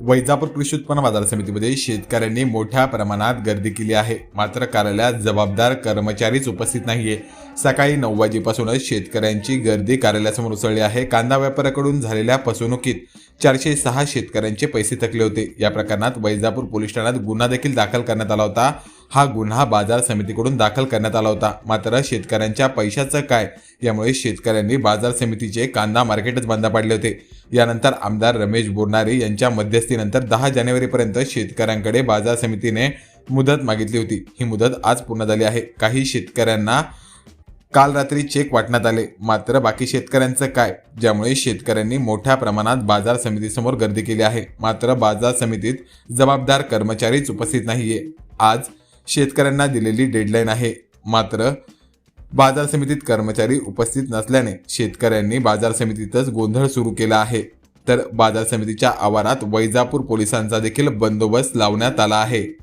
वैजापूर कृषी उत्पन्न बाजार समितीमध्ये शेतकऱ्यांनी मोठ्या प्रमाणात गर्दी केली आहे. मात्र कार्यालयात जबाबदार कर्मचारीच उपस्थित नाहीये. सकाळी नऊ वाजेपासूनच शेतकऱ्यांची गर्दी कार्यालयासमोर उसळली आहे. कांदा व्यापाऱ्याकडून झालेल्या फसवणुकीत चारशे सहा शेतकऱ्यांचे पैसे थकले होते. या प्रकरणात वैजापूर पोलीस ठाण्यात गुन्हा देखील दाखल करण्यात आला होता. हा गुन्हा बाजार समितीकडून दाखल करण्यात आला होता. मात्र शेतकऱ्यांच्या पैशाचं काय? यामुळे शेतकऱ्यांनी बाजार समितीचे कांदा मार्केटच बंद पाडले होते. यानंतर आमदार रमेश बोरणारे यांच्या मध्यस्थीनंतर दहा जानेवारीपर्यंत शेतकऱ्यांकडे बाजार समितीने मुदत मागितली होती. ही मुदत आज पूर्ण झाली आहे. काही शेतकऱ्यांना काल रात्री चेक वाटण्यात आले. मात्र बाकी शेतकऱ्यांचं काय? ज्यामुळे शेतकऱ्यांनी मोठ्या प्रमाणात बाजार समितीसमोर गर्दी केली आहे. मात्र बाजार समितीत जबाबदार कर्मचारीच उपस्थित नाहीये. आज शेतकऱ्यांना दिलेली डेडलाईन आहे. मात्र बाजार समितीत कर्मचारी उपस्थित नसल्याने शेतकऱ्यांनी बाजार समितीतच गोंधळ सुरू केला आहे. तर बाजार समितीच्या आवारात वैजापूर पोलिसांचा देखील बंदोबस्त लावण्यात आला आहे.